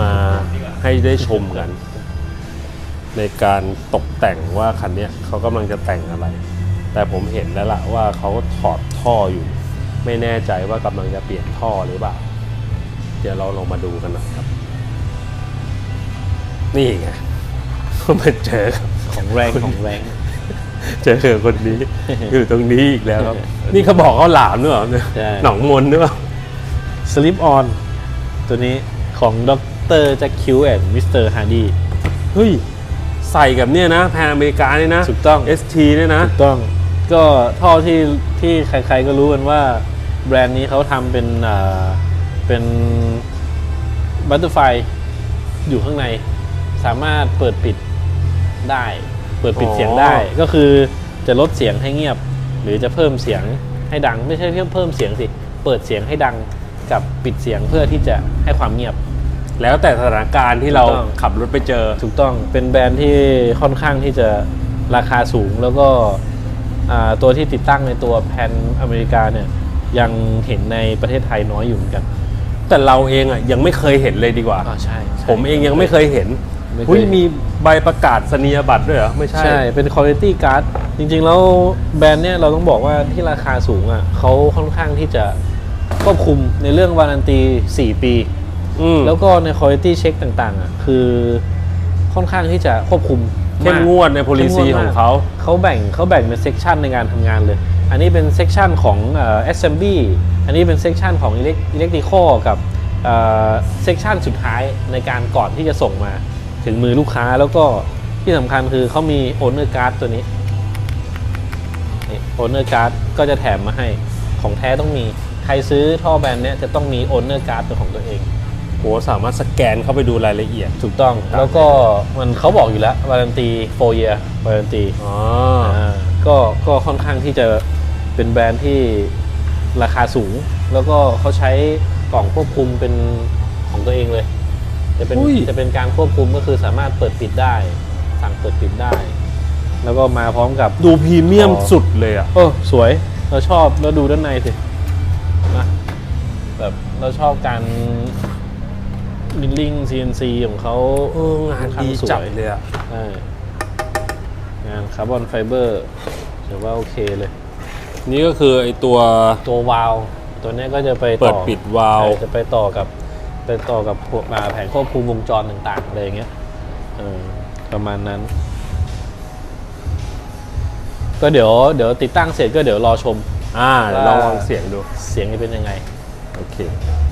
มาให้ได้ชมกัน ในการตกแต่งว่าคันเนี้ยเขากำลังจะแต่งอะไร แต่ผมเห็นแล้วล่ะว่าเขาถอดท่ออยู่ ไม่แน่ใจว่ากำลังจะเปลี่ยนท่อหรือเปล่า เดี๋ยวเราลองมาดูกันหน่อยครับ นี่ไงมาเจอกับของแรงของแรงเจอคนนี้อยู่ตรงนี้อีกแล้วครับ นี่เขาบอกเขาหลามด้วยเหรอเนี่ยใช่หนองมนด้วยเปล่า Slip On ตัวนี้ ของดรแจ็คคิวแอนด์มิสเตอร์ฮาร์ดีเฮ้ย ใส่กับเนี่ยนะแพนอเมริกาเนี่ยนะถูกต้อง ST เนี่ยนะ ถูกต้อง ก็ท่อที่ที่ใครๆก็รู้กันว่าแบรนด์นี้เขาทำเป็นอ่าเป็นบัตเตอร์ไฟอยู่ข้างใน สามารถเปิดปิดได้ เปิดปิดอ๋อเสียงได้ก็คือจะลดเสียงให้เงียบ หรือจะเพิ่มเสียงให้ดัง ไม่ใช่เพียงเพิ่มเสียงสิ เปิดเสียงให้ดังกับปิดเสียงเพื่อที่จะให้ความเงียบ แล้วแต่สถานการณ์ที่เราถูกต้อง ขับรถไปเจอ ถูกต้องเป็นแบรนด์ที่ค่อนข้างที่จะราคาสูงแล้วก็อ่าตัวที่ติดตั้งในตัวแผ่นอเมริกาเนี่ยยังเห็นในประเทศไทยน้อยอยู่เหมือนกันแต่เราเองอะยังไม่เคยเห็นเลยดีกว่าอ๋อใช่ใช่ ผมเองยังไม่เคยเห็นไม่เคย หุ้ยมีใบประกาศนียบัตรด้วยเหรอ ไม่ใช่ ใช่ เป็น quality card จริงๆ แล้วแบรนด์เนี่ยเราต้องบอกว่าที่ราคาสูงอะเขาค่อนข้างที่จะควบคุมในเรื่องวารันตี 4 ปี อืม แล้วก็ใน quality check ต่างๆอะคือค่อนข้างที่จะควบคุมเข้มากงวดใน policy เข้มวดมกของเขา เขาแบ่งเขาแบ่งเป็นเซกชันในการทำงานเลย อันนี้เป็นเซกชันของเอ่อ assembly อันนี้เป็นเซกชันของ elect- electrical กับเซกชันสุดท้ายในการก่อนที่จะส่งมาถึงมือลูกค้าแล้วก็ที่สำคัญคือเขามี owner card ตัวนี้นี่ owner card ก็จะแถมมาให้ของแท้ต้องมี ใครซื้อท่อแบรนด์เนี้ยจะต้องมี owner card เป็นของตัวเอง โหสามารถสแกนเข้าไปดูรายละเอียด ถูกต้องแล้วก็มันเขาบอกอยู่แล้ววารันตี4 year วารันตีอ๋ออ่าก็ก็ค่อนข้างที่จะเป็นแบรนด์ที่ราคาสูง แล้วก็เขาใช้กล่องควบคุมเป็นของตัวเองเลย จะเป็นอุ้ย จะเป็นการควบคุมก็คือสามารถเปิดปิดได้ สั่งเปิดปิดได้ แล้วก็มาพร้อมกับ ดูพรีเมียมอ๋อ สุดเลยอะ เออสวยเราชอบแล้วดูด้านในสินะแบบเราชอบการ มิลลิ่ง CNC ของเขาเอองานดีจัดเลยอะใช่งานคาร์บอนไฟเบอร์ถือว่าโอเคเลย นี่ก็คือไอตัวตัววาล์วตัวเนี้ยก็จะไปเปิต่ดอปิดวาล์วใช่จะไปต่อกับไปต่อกับพวกอ่าแผงควบคุมวงจรต่างๆอะไรอย่างเงี้ยเออประมาณนั้น ก็เดี๋ยวเดี๋ยวติดตั้งเสร็จก็เดี๋ยวรอชม อ่าเดี๋ยวลองฟังเสียงดูเสียงจะเป็นยังไง โอเคโ